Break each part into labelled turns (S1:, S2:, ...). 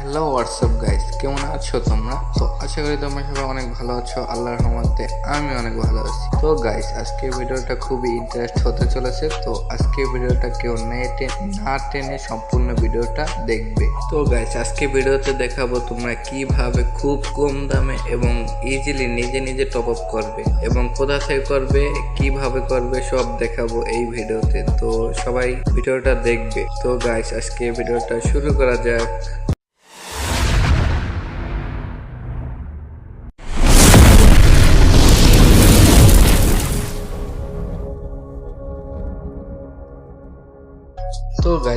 S1: Hello WhatsApp guys কেমন আছো তোমরা? তো আশা করি তোমরা সবাই অনেক ভালো আছো। আল্লাহর রহমতে আমি অনেক ভালো আছি। তো গাইস আজকে ভিডিওটা খুবই ইন্টারেস্ট হতে চলেছে। তো আজকে ভিডিওটা কেউ নেটে না টেনে সম্পূর্ণ ভিডিওটা দেখবে। তো গাইস আজকে ভিডিওতে দেখাবো তোমরা কীভাবে খুব কম দামে এবং ইজিলি নিজে নিজে টপ আপ করবে এবং কোথা থেকে করবে, কীভাবে করবে, সব দেখাবো এই ভিডিওতে। তো সবাই ভিডিওটা দেখবে। তো গাইস আজকে ভিডিওটা শুরু করা যাক।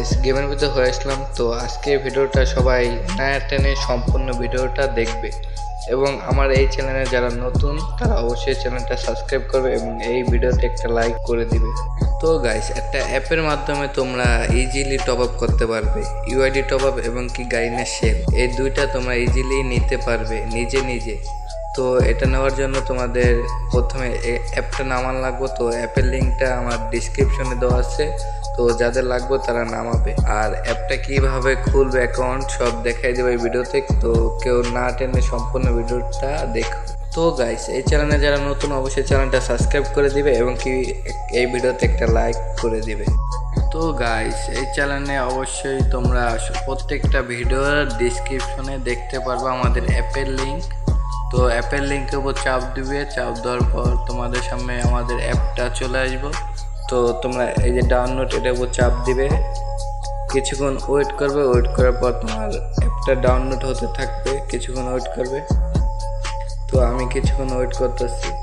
S1: গাইস গেমের ভিতরে হয়ে আসলাম। তো আজকে ভিডিওটা সবাই নয়া টেনে সম্পূর্ণ ভিডিওটা দেখবে। এবং আমার এই চ্যানেলে যারা নতুন, তারা অবশ্যই চ্যানেলটা সাবস্ক্রাইব করবে এবং এই ভিডিওতে একটা লাইক করে দিবে। তো গাইস একটা অ্যাপের মাধ্যমে তোমরা ইজিলি টপ আপ করতে পারবে। ইউআইডি টপ আপ এবং কি গাইনের শেল এই দুইটা তোমরা ইজিলি নিতে পারবে, নিজে নিজে। তো এটা নেওয়ার জন্য তোমাদের প্রথমে অ্যাপটা নামান লাগবো। তো অ্যাপের লিঙ্কটা আমার ডিসক্রিপশনে দেওয়া আছে। তো যাদের লাগবে তারা নামাবে। আর অ্যাপটা কীভাবে খুলবে অ্যাকাউন্ট সব দেখাই দেবে এই ভিডিওতে তো। কেউ না টেনে সম্পূর্ণ ভিডিওটা দেখো। তো গাইস এই চ্যানেলে যারা নতুন, অবশ্যই চ্যানেলটা সাবস্ক্রাইব করে দিবে এবং কি এই ভিডিওতে একটা লাইক করে দিবে। তো গাইস এই চ্যানেলে অবশ্যই তোমরা প্রত্যেকটা ভিডিওর ডিসক্রিপশনে দেখতে পারবে আমাদের অ্যাপের লিঙ্ক তো অ্যাপের লিঙ্কের উপর চাপ দিবে, চাপ দেওয়ার পর তোমাদের সামনে আমাদের অ্যাপটা চলে আসব। তো তোমরা এই যে ডাউনলোড এটার উপর চাপ দিবে। কিছুক্ষণ ওয়েট করবে ওয়েট করার পর তোমার অ্যাপটা ডাউনলোড হতে থাকবে, কিছুক্ষণ ওয়েট করবে। তো আমি কিছুক্ষণ ওয়েট করতেছি।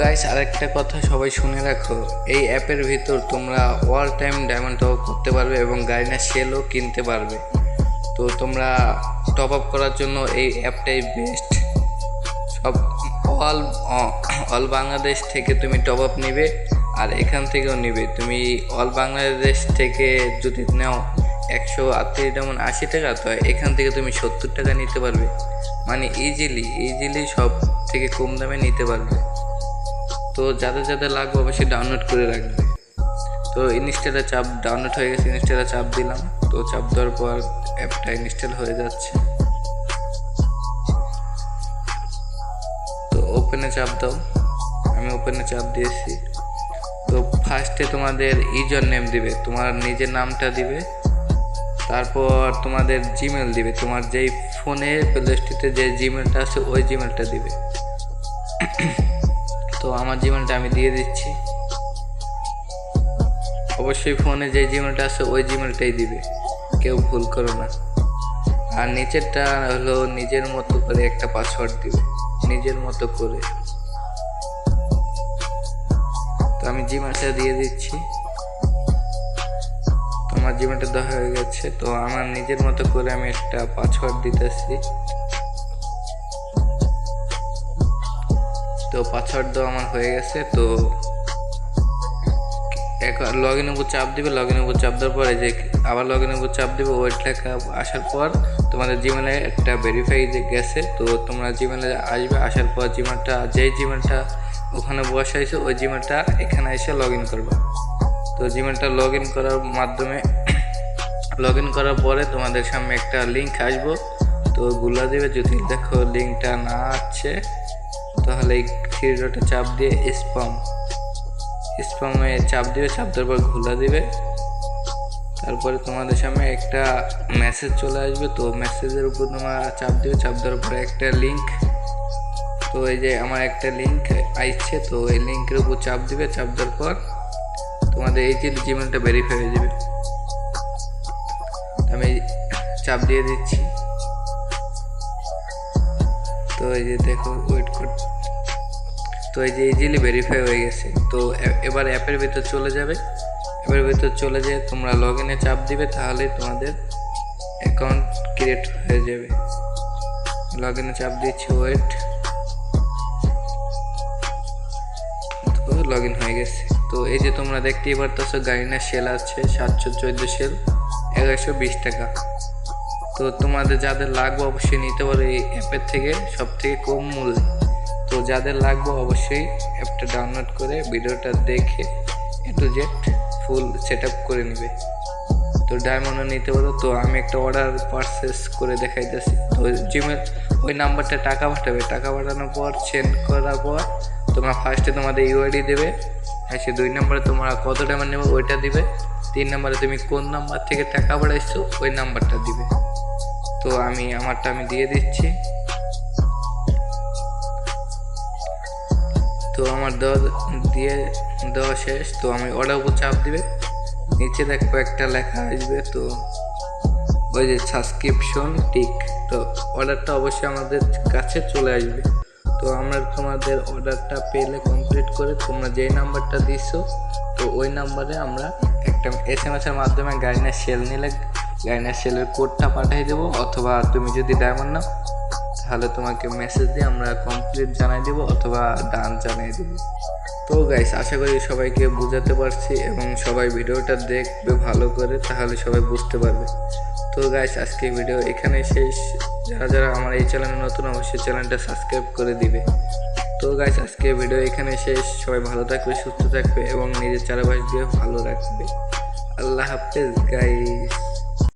S1: গাইস আরেকটা কথা সবাই শুনে রাখো। এই অ্যাপের ভিতর তোমরা অল টাইম ডায়মন্ড টপ করতে পারবে এবং গাড়িনার সেলও কিনতে পারবে। তো তোমরা টপ আপ করার জন্য এই অ্যাপটাই বেস্ট সব অল অল বাংলাদেশ থেকে তুমি টপ আপ নিবে আর এখান থেকেও নিবে। তুমি অল বাংলাদেশ থেকে যদি নাও একশো আটত্রিশ যেমন আশি টাকা, তো এখান থেকে তুমি সত্তর টাকা নিতে পারবে। মানে ইজিলি ইজিলি সব থেকে কম দামে নিতে পারবে। তো যাদের যাদের লাগবে অবশ্যই ডাউনলোড করে রাখবে। তো ইনস্টলে চাপ ডাউনলোড হয়ে গেছে ইনস্টলে চাপ দিলাম। তো চাপ দেওয়ার পর অ্যাপটা ইনস্টল হয়ে যাচ্ছে। তো ওপেনে চাপ দাও। আমি ওপেনে চাপ দিয়েছি। তো ফার্স্টে তোমাদের ইউজার নেম দিবে, তোমার নিজের নামটা দিবে। তারপর তোমাদের জিমেল দিবে, তোমার যেই ফোনে প্লেস্টিতে যে জিমেলটা আছে, ওই জিমেলটা দিবে। তো আমার জিমেলটা আমি দিয়ে দিচ্ছি। অবশ্যই ফোনে যে জিমেলটা আছে, ওই জিমেলটাই দিবে। কেউ ভুল করো না। আর নিচেরটা হলো নিজের মতো করে একটা পাসওয়ার্ড দিবে। নিজের মতো করে। তো আমি জিমেলটা দিয়ে দিচ্ছি। আমার জিমেলটা দেওয়া হয়ে গেছে। তো আমার নিজের মতো করে আমি একটা পাসওয়ার্ড দিতেছি। তো পাসওয়ার্ড দেওয়া আমার হয়ে গেছে, তো লগ ইন উপর চাপ দিবে লগ ইন উপর চাপ দেওয়ার পরে যে আবার লগ ইন উপর চাপ দিবে ওয়েট লেখা আসার পর তোমাদের জিমেলে একটা ভেরিফাই গেছে, তো তোমরা জিমেলে আসবে, আসার পর জিমেলটা যেই জিমেলটা ওখানে বসাইছো ওই জিমেলটা এখানে এসে লগ ইন করবে। তো জিমেলটা লগ ইন করার মাধ্যমে লগ ইন করার পরে তোমাদের সামনে একটা লিঙ্ক আসব, তো গুলা দিবে, যদি দেখো লিঙ্কটা না আসছে তাহলে এই থ্রি চাপ দিয়ে স্পাম স্পামে চাপ দিবে, চাপ দেওয়ার পর ঘোলা দিবে। তারপরে তোমাদের সামনে একটা মেসেজ চলে আসবে, তো মেসেজের উপর তোমার চাপ দিবে, চাপ দেওয়ার পরে একটা লিঙ্ক তো এই যে আমার একটা লিঙ্ক আসছে তো এই লিঙ্কের উপর চাপ দিবে, চাপ দেওয়ার পর তোমাদের এই যে জিমেলটা ভেরিফাই হয়ে যাবে। আমি চাপ দিয়ে দিচ্ছি। তো এই যে দেখো ওয়েট কর তো এই যে ইজিলি ভেরিফাই হয়ে গেছে, তো এবার অ্যাপের ভিতর চলে যাবে। অ্যাপের ভিতর চলে যেয়ে তোমরা লগ ইনে চাপ দিবে, তাহলে তোমাদের অ্যাকাউন্ট ক্রিয়েট হয়ে যাবে। লগ ইনে চাপ দিচ্ছি ওয়েট তো লগ ইন হয়ে গেছে। তো এই যে তোমরা দেখতেই পারতেছো গাড়িনার সেল আছে, সাতশো চোদ্দ সেল এগারোশো বিশ টাকা। তো তোমাদের যাদের লাগবে, অবশ্যই নিতে পারো এই অ্যাপের থেকে সব থেকে কম মূল্যে। তো যাদের লাগবে অবশ্যই অ্যাপটা ডাউনলোড করে ভিডিওটা দেখে A to Z full set করে নেবে। তো ডায়মন্ডও নিতে পারো। তো আমি একটা অর্ডার পারচেস করে দেখাইতেছি। তো জিমেল ওই নাম্বারটা টাকা পাঠাবে। টাকা পাঠানোর পর সেন্ড করার পর তোমরা ফার্স্টে তোমাদের ইউআইডি দেবে। সে দুই নম্বরে তোমরা কত টাকা নেবে ওইটা দিবে। তিন নম্বরে তুমি কোন নাম্বার থেকে টাকা পাঠাইছো ওই নাম্বারটা দিবে। তো আমি, আমারটা আমি দিয়ে দিচ্ছি। তো আমার দেওয়া দিয়ে দেওয়া শেষ। তো আমি অর্ডার উপর চাপ দিবে। নিচে দেখো একটা লেখা আসবে। তো ওই যে সাবস্ক্রিপশন টিক তো অর্ডারটা অবশ্যই আমাদের কাছে চলে আসবে। তো আমরা তোমাদের অর্ডারটা পেলে কমপ্লিট করে তোমরা যেই নাম্বারটা দিছো, তো ওই নাম্বারে আমরা একটা এস এম এর মাধ্যমে গাড়িনার সেল নিলে গাড়িনার সেলের কোডটা পাঠিয়ে দেবো। অথবা তুমি যদি ডায়মন্ড নাও তাহলে তোমাকে মেসেজ দিয়ে আমরা কমপ্লিট জানাই দেবো অথবা ডান জানিয়ে দেবো। তো গাইস আশা করি সবাইকে বোঝাতে পারছি এবং সবাই ভিডিওটা দেখবে ভালো করে, তাহলে সবাই বুঝতে পারবে। তো গাইস আজকে ভিডিও এখানে শেষ। যারা যারা আমার এই চ্যানেলে নতুন, অবশ্যই চ্যানেলটা সাবস্ক্রাইব করে দিবে। তো গাইস আজকে ভিডিও এখানে শেষ। সবাই ভালো থাকবে, সুস্থ থাকবে এবং নিজের চারপাশ দিয়ে ভালো রাখবে। আল্লাহ হাফেজ গাইস